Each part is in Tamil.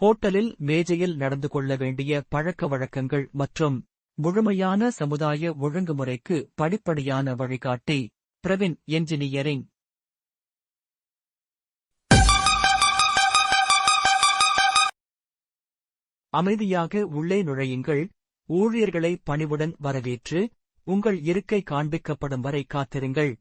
ஹோட்டலில் மேஜையில் நடந்து கொள்ள வேண்டிய பழக்க வழக்கங்கள் மற்றும் முழுமையான சமுதாய ஒழுங்குமுறைக்கு படிப்படியான வழிகாட்டி பிரவின் என்ஜினியரிங். அமைதியாக உள்ளே நுழையுங்கள். ஊழியர்களை பணிவுடன் வரவேற்று உங்கள் இருக்கை காண்பிக்கப்படும் வரை காத்திருங்கள்.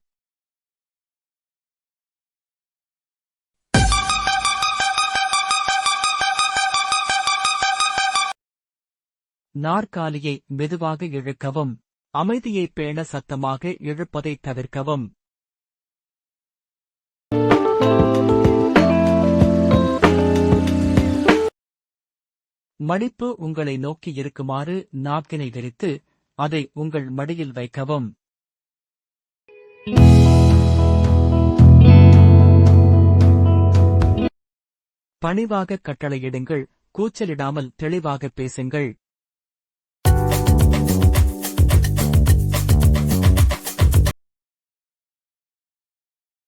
நாற்காலியை மெதுவாக இழுக்கவும் அமைதியை பேண சத்தமாக இழுப்பதை தவிர்க்கவும். மடிப்பு உங்களை நோக்கி இருக்குமாறு நாக்கினை விரித்து அதை உங்கள் மடியில் வைக்கவும். பணிவாக கட்டளையிடுங்கள் கூச்சலிடாமல் தெளிவாக பேசுங்கள்.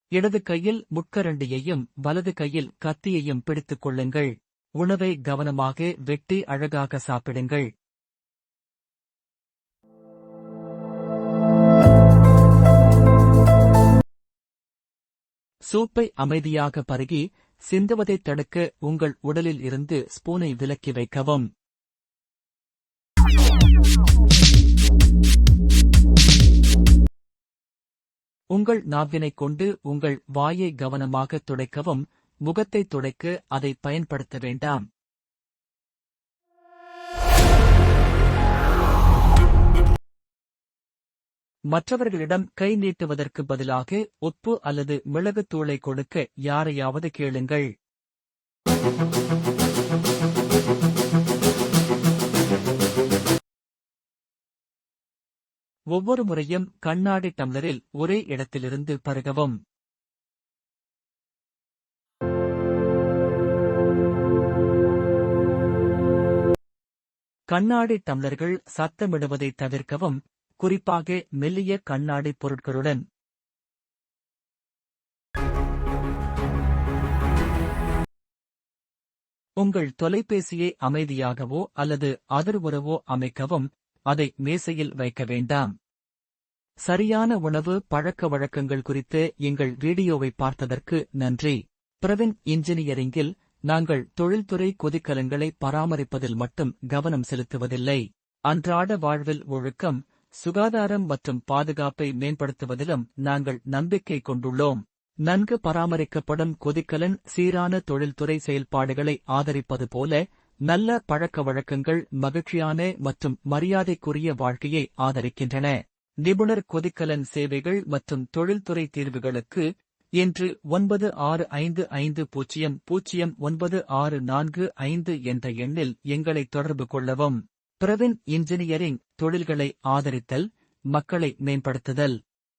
இடது கையில் முட்கரண்டியையும் வலது கையில் கத்தியையும் பிடித்துக் கொள்ளுங்கள். உணவை கவனமாக வெட்டி அழகாக சாப்பிடுங்கள். சூப்பை அமைதியாக பருகி சிந்துவதைத் தடுக்க உங்கள் உடலில் இருந்து ஸ்பூனை விலக்கி வைக்கவும். உங்கள் நாவினைக் கொண்டு உங்கள் வாயை கவனமாக துடைக்கவும் முகத்தை துடைக்க அதை பயன்படுத்த வேண்டாம். மற்றவர்களிடம் கை நீட்டுவதற்கு பதிலாக உப்பு அல்லது மிளகுத்தூளை கொடுக்க யாரையாவது கேளுங்கள். ஒவ்வொரு முறையும் கண்ணாடி டம்ளரில் ஒரே இடத்திலிருந்து பருகவும். கண்ணாடி டம்ளர்கள் சத்தமிடுவதை தவிர்க்கவும் குறிப்பாக மெல்லிய கண்ணாடி பொருட்களுடன். உங்கள் தொலைபேசியை அமைதியாகவோ அல்லது அதிர்வுறவோ அமைக்கவும் அதை மேசையில் வைக்க வேண்டாம். சரியான உணவு பழக்க வழக்கங்கள் குறித்த எங்கள் வீடியோவை பார்த்ததற்கு நன்றி. பிரவின் இன்ஜினியரிங்கில் நாங்கள் தொழில்துறை கொதிக்கலன்களை பராமரிப்பதில் மட்டும் கவனம் செலுத்துவதில்லை. அன்றாட வாழ்வில் ஒழுக்கம் சுகாதாரம் மற்றும் பாதுகாப்பை மேம்படுத்துவதிலும் நாங்கள் நம்பிக்கை கொண்டுள்ளோம். நன்கு பராமரிக்கப்படும் கொதிக்கலன் சீரான தொழில்துறை செயல்பாடுகளை ஆதரிப்பது போல நல்ல பழக்க வழக்கங்கள் மகிழ்ச்சியான மற்றும் மரியாதைக்குரிய வாழ்க்கையை ஆதரிக்கின்றன. நிபுணர் கொதிக்கலன் சேவைகள் மற்றும் தொழில்துறை தீர்வுகளுக்கு இன்று ஒன்பது ஆறு ஐந்து ஐந்து பூஜ்ஜியம் பூஜ்ஜியம் ஒன்பது ஆறு நான்கு ஐந்து என்ற எண்ணில் எங்களை தொடர்பு கொள்ளவும். பிரவின் இன்ஜினியரிங் தொழில்களை ஆதரித்தல் மக்களை மேம்படுத்துதல்.